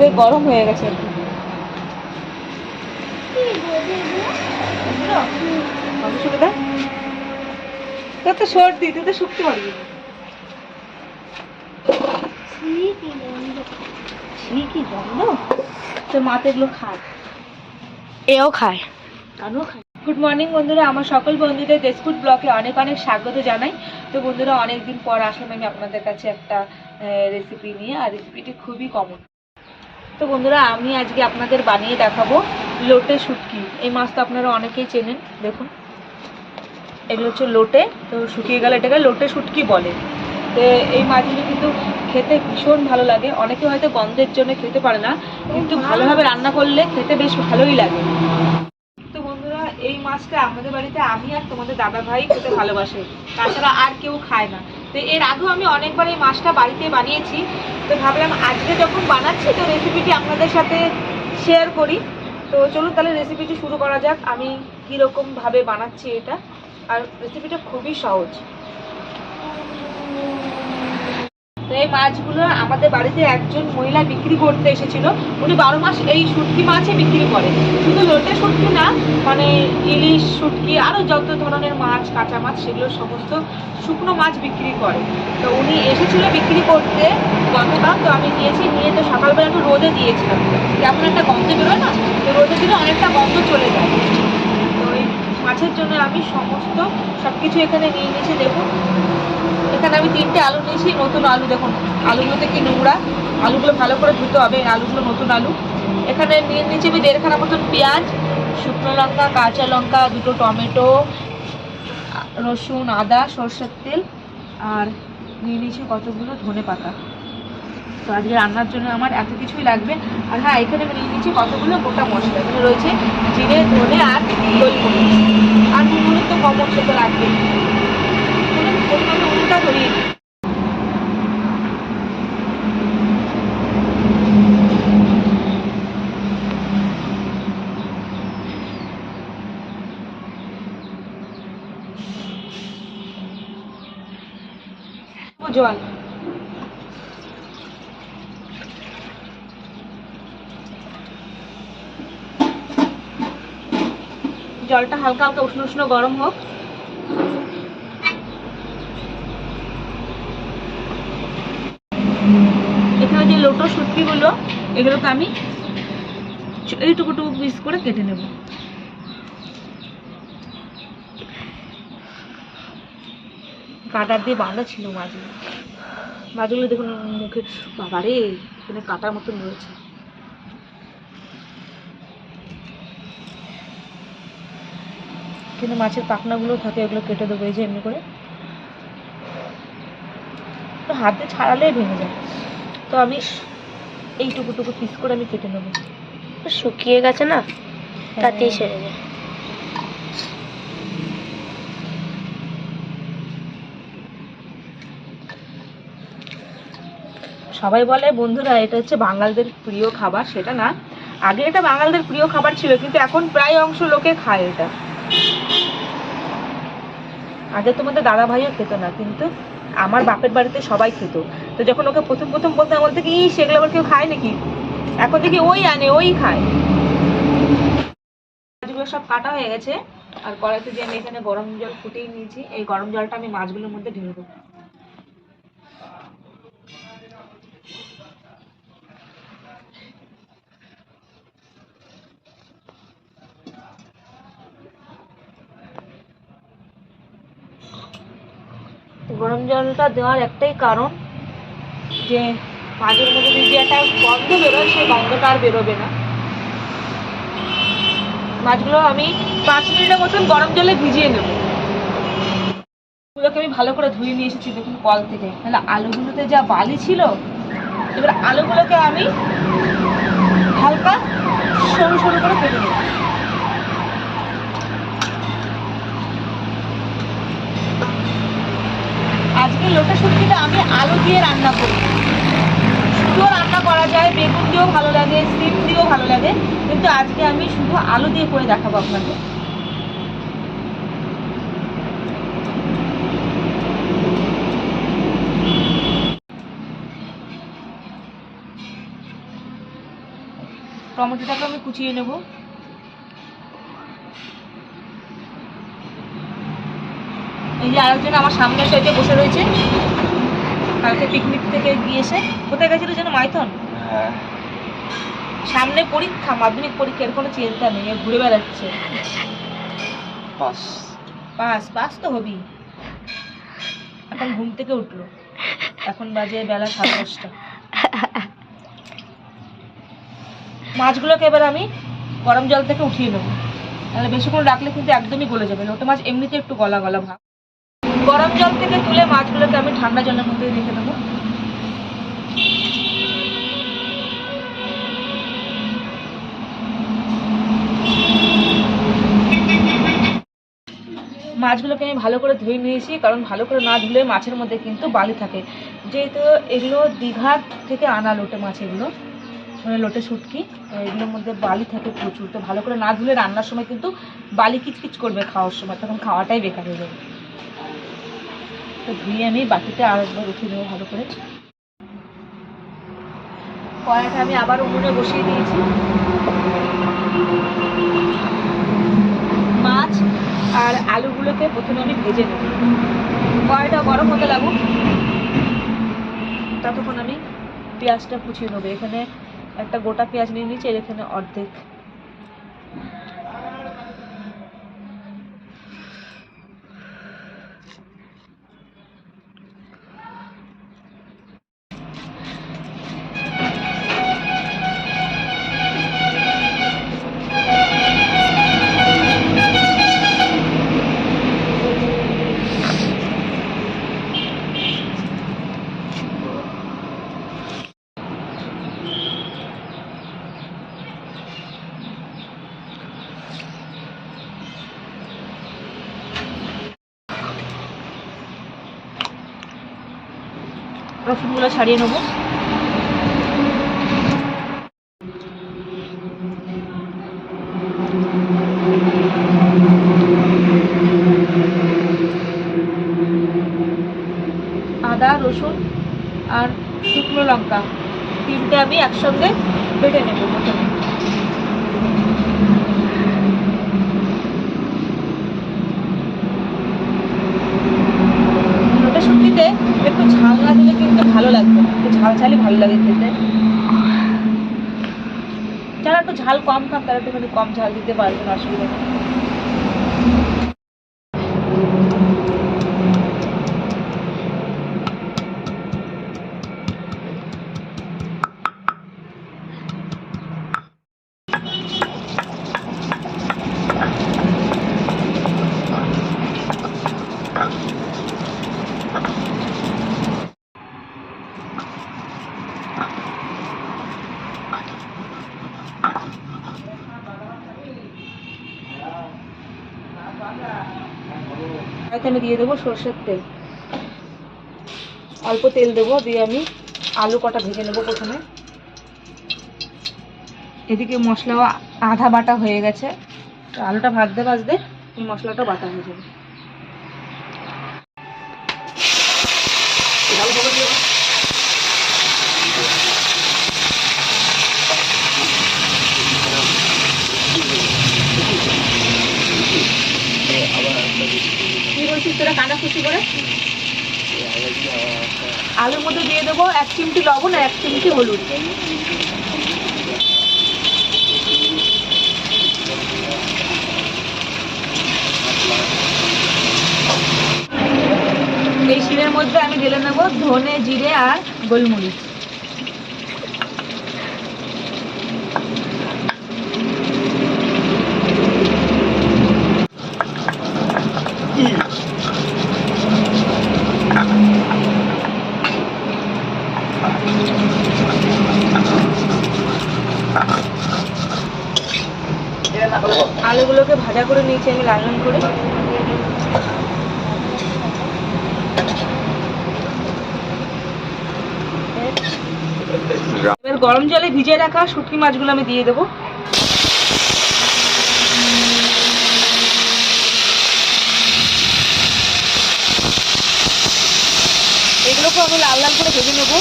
রোদে গরম হয়ে গেছে। আর কি বুঝলো? কত সুবিধা? তোর তো সর্দি তুই তো শুকতে পারবি না। গন্ধ? তোর মাতে এগুলো খায়। এও খায়। আমিও খাই। গুড মর্নিং বন্ধুরা আমার সকল বন্ধুদের দেশফুড ব্লকে অনেক অনেক স্বাগত জানাই। তো বন্ধুরা অনেকদিন পর আসলাম আমি আপনাদের কাছে একটা রেসিপি নিয়ে। আর রেসিপিটি খুবই কমন তো বন্ধুরা, আমি আজকে আপনাদের বানিয়ে দেখাবো লোটে শুটকি। এই মাছ তো আপনারা অনেকেই চেনেন, দেখুন। এগুলো হচ্ছে লোটে, তো শুকিয়ে গেলে এটাকে লোটে শুটকি বলে। তো এই মাছগুলো কিন্তু খেতে ভীষণ ভালো লাগে। অনেকে হয়তো গন্ধের জন্য খেতে পারে না, কিন্তু ভালোভাবে রান্না করলে খেতে বেশ ভালোই লাগে। তো বন্ধুরা, এই মাছটা আমাদের বাড়িতে আমি আর তোমাদের দাদা ভাই খেতে ভালোবাসে। তাছাড়া আর কেউ খায় না। তো এর আগেও আমি অনেকবার এই মাছটা বাড়িতে বানিয়েছি। তো ভাবলাম আজকে যখন বানাচ্ছি, তো রেসিপিটি আপনাদের সাথে শেয়ার করি। তো চলুন তাহলে রেসিপিটি শুরু করা যাক। আমি কীরকমভাবে বানাচ্ছি এটা। আর রেসিপিটা খুবই সহজ। তো এই মাছগুলো আমাদের বাড়িতে একজন মহিলা বিক্রি করতে এসেছিল। উনি বারো মাস এই শুটকি মাছই বিক্রি করে শুধু লোটে শুটকি না মানে ইলিশ শুটকি আরও যত ধরনের মাছ, কাঁচা মাছ, সেগুলো সমস্ত শুকনো মাছ বিক্রি করে তো উনি এসেছিল বিক্রি করতে গতকাল, তো আমি নিয়েছি নিয়ে তো সকালবেলা একটু রোদে দিয়েছিলাম। কেমন একটা গন্ধ বেরোয় না? তো রোদে দিলে অনেকটা গন্ধ চলে যায়। তো এই মাছের জন্য আমি সমস্ত সব কিছু এখানে নিয়ে নিয়েছি। দেখুন এখানে আমি তিনটে আলু নিয়েছি, নতুন আলু দেখুন। আলুগুলো থেকে নোংরা? আলুগুলো ভালো করে ধুতে হবে আলুগুলো নতুন আলু। এখানে নিয়ে নিয়েছি আমি দেড়খানা মতন পেঁয়াজ, শুকনো লঙ্কা, কাঁচা লঙ্কা, দুটো টমেটো, রসুন, আদা, সর্ষের তেল, আর নিয়ে নিয়েছি কতগুলো ধনে পাতা। তো আজকে রান্নার জন্য আমার এত কিছুই লাগবে। আর হ্যাঁ এখানে আমি নিয়ে নিয়েছি কতগুলো গোটা মশলা। এখানে রয়েছে জিরে, ধনে আর গোলমরিচ আর নুন তো কমন সেটা লাগবে প্রথমে উল্টা ধরিয়ে দিই। জল জলটা হালকা হালকা উষ্ণ উষ্ণ গরম হোক এখানে যে লোটো শুটকিগুলো এগুলোকে আমি চ- এইটুকু টুকু পিস করে কেটে নেব। কাটার দিয়ে বাঁধা ছিল মাছগুলো। মাছগুলো দেখুন মুখে, বাবারে, এখানে কাটার মতন রয়েছে। কিন্তু মাছের পাখনাগুলো থাকে, এগুলো কেটে দেবো, এই যে এমনি করে। হাতে ছাড়ালেই ভেঙে যায়। তো আমি এইটুকু টুকু পিস করে আমি কেটে নেব। শুকিয়ে গেছে না? তাতেই হ্যাঁ। সেরে যায়। সবাই বলে বন্ধুরা এটা হচ্ছে বাঙালদের প্রিয় খাবার। সেটা না। আগে এটা বাঙালদের প্রিয় খাবার ছিল কিন্তু এখন প্রায় অংশ লোকে খায় এটা। আগে তোমাদের দাদা ভাইও খেত না কিন্তু আমার বাপের বাড়িতে সবাই খেত। তো যখন ওকে প্রথম প্রথম বলতে আমার থেকে ই সেগুলো আবার কেউ খায় নাকি? এখন থেকে ওই আনে, ওই খায়। মাছগুলো সব কাটা হয়ে গেছে। আর কড়াইতে যে আমি এখানে গরম জল ফুটিয়ে নিয়েছি, এই গরম জলটা আমি মাছগুলোর মধ্যে ঢেলে দেবো। গরম জলটা দেওয়ার একটাই কারণ যে মাঝের মধ্যে যদি একটা গন্ধ বেরোয়, সেই গন্ধটা আর বেরোবে না। মাছগুলো আমি পাঁচ মিনিটের মতন গরম জলে ভিজিয়ে নেব। আমি ভালো করে ধুয়ে নিয়ে এসেছি দেখুন কল থেকে। তাহলে আলুগুলোতে যা বালি ছিল, এবার আলুগুলোকে আমি হালকা সরু সরু করে কেটে নেব। আজকে লোটা আমি আলু দিয়ে রান্না করি। শুধু রান্না করা যায়, বেগুন দিয়েও ভালো লাগে, সিম দিয়েও ভালো লাগে, কিন্তু আজকে আমি শুধু আলু দিয়ে করে দেখাবো আপনাকে টমেটোটাকে আমি কুচিয়ে নেব। যে আরেকজন আমার সামনে সাইডে বসে রয়েছে। কালকে পিকনিক থেকে গিয়ে এসে। কোথায় গেছিল যেন মাইথন? হ্যাঁ। সামনে পরীক্ষা মাধ্যমিক পরীক্ষার কোনো চিন্তা নেই ঘুরে বেড়াচ্ছে। পাস। পাস পাস তো হবি এখন ঘুম থেকে উঠল। এখন বাজে বেলা সাড়ে দশটা। মাছগুলোকে এবার আমি গরম জল থেকে উঠিয়ে নেব। তাহলে বেশিক্ষণ রাখলে কিন্তু একদমই গলে যাবে লোটে মাছ এমনিতে একটু গলা গলা ভাব। গরম জল থেকে তুলে মাছগুলোকে আমি ঠান্ডা জলের মধ্যে রেখে দেবো। মাছগুলোকে আমি ভালো করে ধুয়ে নিয়েছি, কারণ ভালো করে না ধুলে মাছের মধ্যে কিন্তু বালি থাকে। যেহেতু এগুলো দীঘার থেকে আনা লোটে মাছ এগুলো মানে লোটে শুটকি এগুলোর মধ্যে বালি থাকে প্রচুর। তো ভালো করে না ধুলে রান্নার সময় কিন্তু বালি কিচকিচ করবে খাওয়ার সময়, তখন খাওয়াটাই বেকার হয়ে যাবে। তো ধুয়ে আমি বাটিতে আর একবার উঠিয়ে দেবো ভালো করে। কড়াইটা আমি আবার উনুনে বসিয়ে দিয়েছি। মাছ আর আলুগুলোকে প্রথমে আমি ভেজে নেব। কড়াইটা গরম হতে লাগুক। ততক্ষণ আমি পেঁয়াজটা কুচিয়ে নেব। এখানে একটা গোটা পেঁয়াজ নিয়ে নিচ্ছি আর এখানে অর্ধেক রসুনগুলো ছাড়িয়ে নেব আদা রসুন আর শুকনো লঙ্কা তিনটে আমি একসঙ্গে বেটে নেব প্রথমে ওটা শুটকিতে একটু ঝাল না দিলে কিন্তু ভালো লাগবে একটু ঝাল ঝালই ভালো লাগে খেতে। যারা একটু ঝাল কম খান তারা একটুখানি কম ঝাল দিতে পারবেন, অসুবিধা নেই। আমি দিয়ে দেবো সর্ষের তেল। অল্প তেল দেবো, দিয়ে আমি আলু কটা ভেজে নেব প্রথমে। এদিকে মশলাও আধা বাটা হয়ে গেছে। আলুটা ভাজতে ভাজতে এই মশলাটা বাটা হয়ে যাবে। তোরা কাঁদা খুশি করে? আলুর মধ্যে দিয়ে দেবো এক চিমটি লবণ আর এক চিমটি হলুদ। এই শিলের মধ্যে আমি ঢেলে নেব ধনে, জিরে আর গোলমরিচ আলুগুলোকে ভাজা করে নিয়েছি আমি লাল লাল করে এবার গরম জলে ভিজিয়ে রাখা শুটকি মাছগুলো আমি দিয়ে দেবো। এগুলোকে আমি লাল লাল করে ভেজে নেব।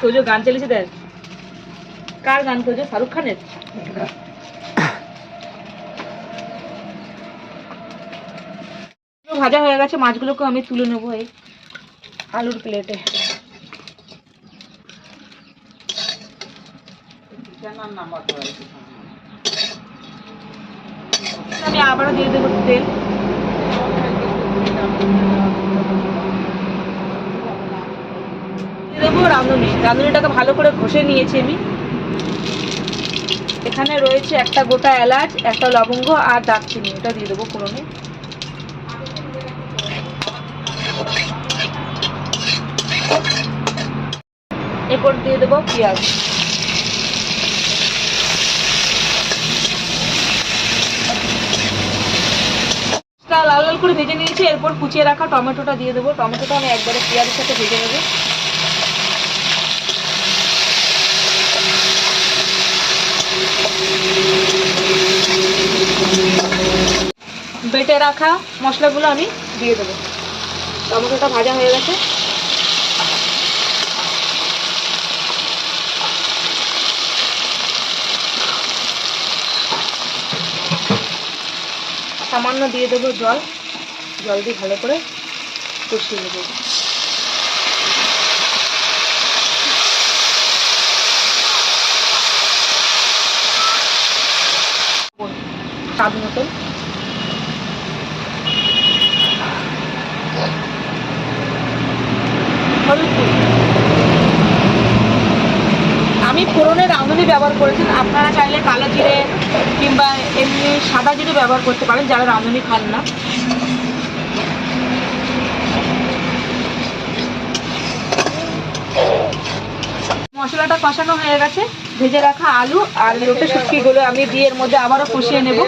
তোজো গান চালিয়েছে দেখ। কার গান তোজো শাহরুখ খানের? ভাজা হয়ে গেছে মাছগুলোকে আমি তুলে নেব এই আলুর প্লেটে। আমি আবারও দিয়ে দেবো তেল। দেবো রাঁধুনি। রাঁধুনিটাকে ভালো করে ঘষে নিয়েছি আমি। এখানে রয়েছে একটা গোটা এলাচ, একটা লবঙ্গ আর দারচিনি। এটা দিয়ে দেবো ফোড়নে। এরপর দিয়ে দেবো পেঁয়াজ। লাল লাল করে ভেজে নিয়েছি, এরপর কুচিয়ে রাখা টমেটোটা দিয়ে দেবো। টমেটোটা আমি একবারে পেঁয়াজের সাথে ভেজে নেব। বেটে রাখা মশলাগুলো আমি দিয়ে দেবো। টমেটোটা ভাজা হয়ে গেছে। সামান্য দিয়ে দেবো জল। জল দিয়ে ভালো করে কষিয়ে নেব। স্বাদ মতন গুঁড়ো। আমি ফোড়নের রাঁধুনি ব্যবহার করেছি। আপনারা চাইলে কালো জিরে কিংবা এমনি সাদা জিরে ব্যবহার করতে পারেন, যারা রাঁধুনি খান না। মশলাটা কষানো হয়ে গেছে। ভেজে রাখা আলু আর লোটে শুটকিগুলো আমি বিয়ের মধ্যে আবারও কষিয়ে নেব।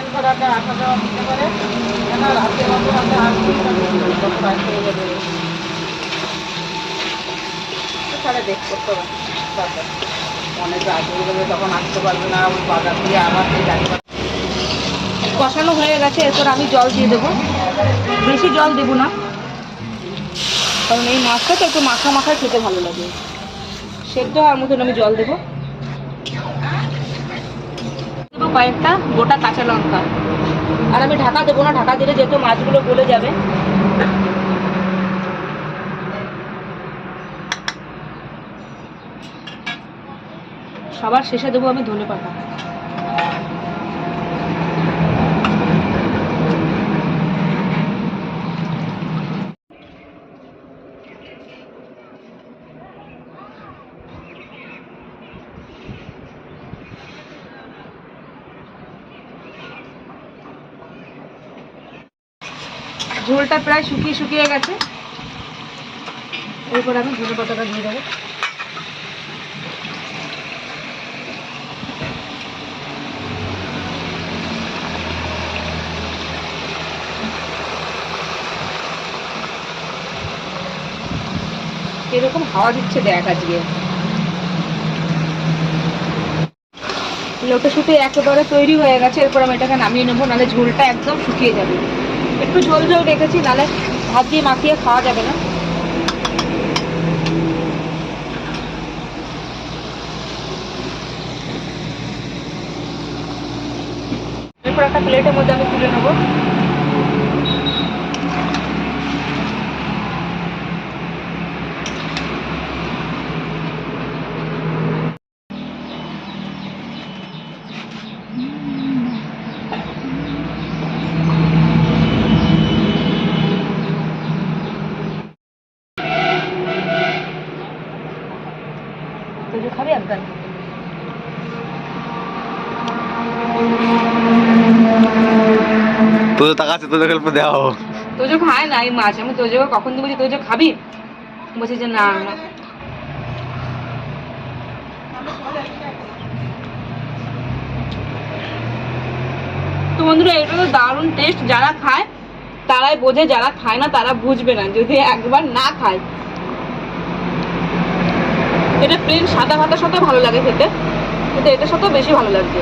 কষানো হয়ে গেছে, এরপর আমি জল দিয়ে দেবো। বেশি জল দেবো না। কারণ এই মাছটা তো একটু মাখা মাখা খেতে ভালো লাগে। সেদ্ধ হওয়ার মতন আমি জল দেবো। দেবো কয়েকটা গোটা কাঁচা লঙ্কা। আর আমি ঢাকা দেবো না, ঢাকা দিলে যেহেতু মাছগুলো গলে যাবে সবার শেষে দেবো আমি ধনে পাতা। ঝোলটা প্রায় শুকিয়ে শুকিয়ে গেছে। এরপর আমি ধনে পাতাটা দিয়ে দেবো। এরকম হাওয়া দিচ্ছে দেখ আজকে। লোটে শুটে একেবারে তৈরি হয়ে গেছে, এরপর আমি এটাকে নামিয়ে নেব নাহলে ঝোলটা একদম শুকিয়ে যাবে। একটু ঝোল ঝোল রেখেছি নাহলে ভাত দিয়ে মাখিয়ে খাওয়া যাবে না। এরপর একটা প্লেটের মধ্যে আমি তুলে নেব। তোদের গল্প দেওয়া খায় না, এই মাছ, আমি কখন খাবি? বলছে যে না তো বন্ধুরা, এটা তো দারুণ টেস্ট যারা খায়, তারাই বোঝে, যারা খায় না, তারা বুঝবে না, যদি একবার না খায়। এটা প্লেন সাদা ভাতের সাথে ভালো লাগে খেতে, কিন্তু এটার সাথেও বেশি ভালো লাগছে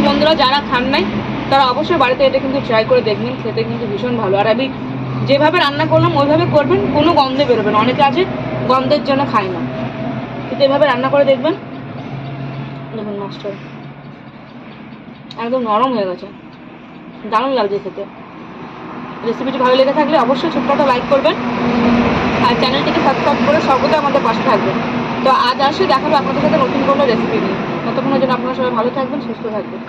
তো বন্ধুরা যারা খান নাই, তারা অবশ্যই বাড়িতে এটা কিন্তু ট্রাই করে দেখবেন খেতে কিন্তু ভীষণ ভালো। আর আমি যেভাবে রান্না করলাম, ওইভাবে করবেন, কোনো গন্ধ বেরোবে না। অনেকে আছে গন্ধের জন্য খায় না। কিন্তু এভাবে রান্না করে দেখবেন, দেখুন মাছটা একদম নরম হয়ে গেছে। দারুণ লাগছে খেতে। রেসিপিটি ভালো লেগে থাকলে অবশ্যই ছোট্ট লাইক করবেন। আর চ্যানেলটিকে সাবস্ক্রাইব করে সর্বদা আমাদের পাশে থাকবেন। তো আজ আসে দেখাবো আপনাদের সাথে নতুন কোনো রেসিপি নিয়ে। ততক্ষণের জন্য আপনারা সবাই ভালো থাকবেন সুস্থ থাকবেন।